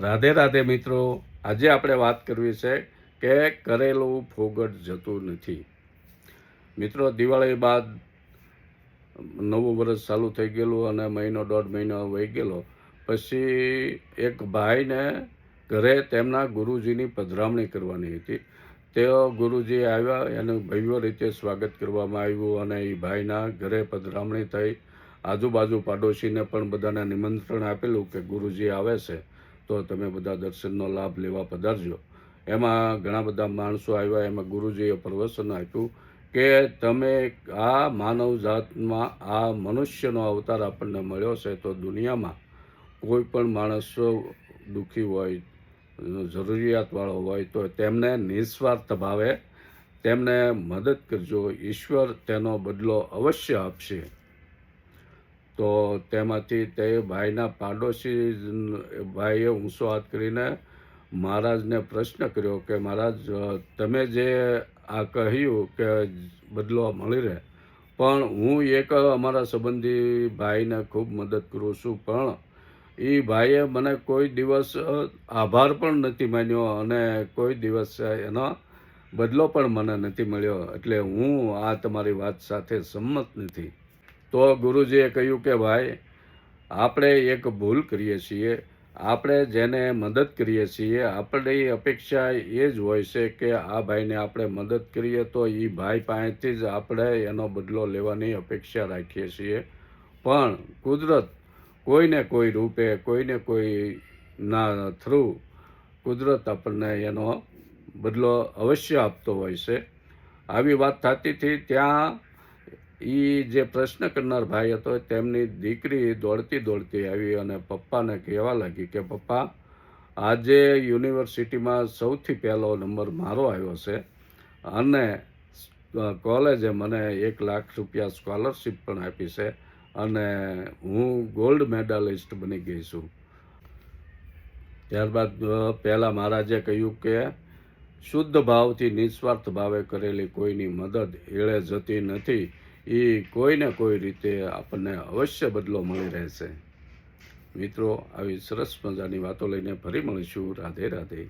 રાધે રાધે મિત્રો, આજે આપણે વાત કરવી છે કે કરેલું ફોગટ જતું નથી. મિત્રો, દિવાળી બાદ નવું વર્ષ ચાલુ થઈ ગયેલું અને મહિનો દોઢ મહિનો વહી ગયેલો. પછી એક ભાઈને ઘરે તેમના ગુરુજીની પધરામણી કરવાની હતી. તેઓ ગુરુજી આવ્યા, એનું ભવ્ય રીતે સ્વાગત કરવામાં આવ્યું અને એ ભાઈના ઘરે પધરામણી થઈ. આજુબાજુ પાડોશીને પણ બધાને નિમંત્રણ આપેલું કે ગુરુજી આવે છે. તો તમે બધા દર્શનનો લાભ લેવા પધારજો. એમાં ઘણા બધા માણસો આવ્યા, એમાં ગુરુજીએ પ્રવચન આપ્યું કે તમે આ માનવ જાતમાં આ મનુષ્યનો અવતાર આપણને મળ્યો છે તો દુનિયામાં કોઈ પણ માણસ દુઃખી હોય, જરૂરિયાતવાળો હોય તો તેમને નિસ્વાર્થ ભાવે તેમને મદદ કરજો. ઈશ્વર તેનો બદલો અવશ્ય આપશે. તો તેમાંથી તે ભાઈના પાડોશી ભાઈએ ઊંચો હાથ કરીને મહારાજને પ્રશ્ન કર્યો કે, મહારાજ તમે જે આ કહ્યું કે બદલો મળી રહે, પણ હું એક અમારા સંબંધી ભાઈને ખૂબ મદદ કરું છું, પણ એ ભાઈએ મને કોઈ દિવસ આભાર પણ નથી માન્યો અને કોઈ દિવસ એનો બદલો પણ મને નથી મળ્યો. એટલે હું આ તમારી વાત સાથે સંમત નથી. તો ગુરુજીએ કહ્યું કે ભાઈ, આપણે એક ભૂલ કરીએ છીએ, આપણે જેને મદદ કરીએ છીએ, આપણી અપેક્ષા એ જ હોય છે કે આ ભાઈને આપણે મદદ કરીએ તો એ ભાઈ પાસેથી જ આપણે એનો બદલો લેવાની અપેક્ષા રાખીએ છીએ. પણ કુદરત કોઈને કોઈ રૂપે, કોઈને કોઈ ના થ્રુ કુદરત આપણને એનો બદલો અવશ્ય આપતો હોય છે. આવી વાત થતી હતી, ત્યાં એ જે પ્રશ્ન કરનાર ભાઈ હતો, તેમની દીકરી દોડતી દોડતી આવી અને પપ્પાને કહેવા લાગી કે, પપ્પા, આજે યુનિવર્સિટીમાં સૌથી પહેલો નંબર મારો આવ્યો છે અને કોલેજે મને એક લાખ રૂપિયા સ્કોલરશિપ પણ આપી છે અને હું ગોલ્ડ મેડાલિસ્ટ બની ગઈ છું. ત્યારબાદ, પહેલાં મહારાજે કહ્યું કે, શુદ્ધ ભાવથી નિસ્વાર્થ ભાવે કરેલી કોઈની મદદ એળે જતી નથી. એ કોઈને કોઈ રીતે આપણને અવશ્ય બદલો મળી રહેશે. મિત્રો, આવી સરસ મજાની વાતો લઈને ફરી મળીશું. રાધે રાધે.